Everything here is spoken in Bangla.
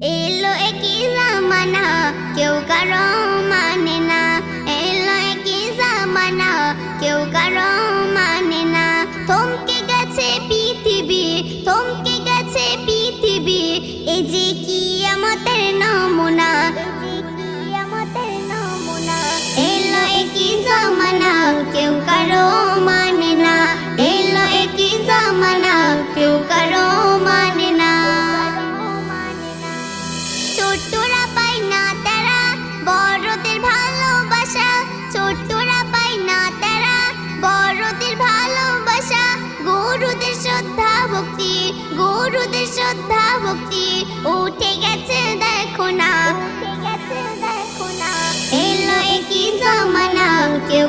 এলো একই জামানা কেউ কারও মানে শ্রদ্ধা ভক্তি উঠে গেছে দেখো না। এলো কি জমানা কেউ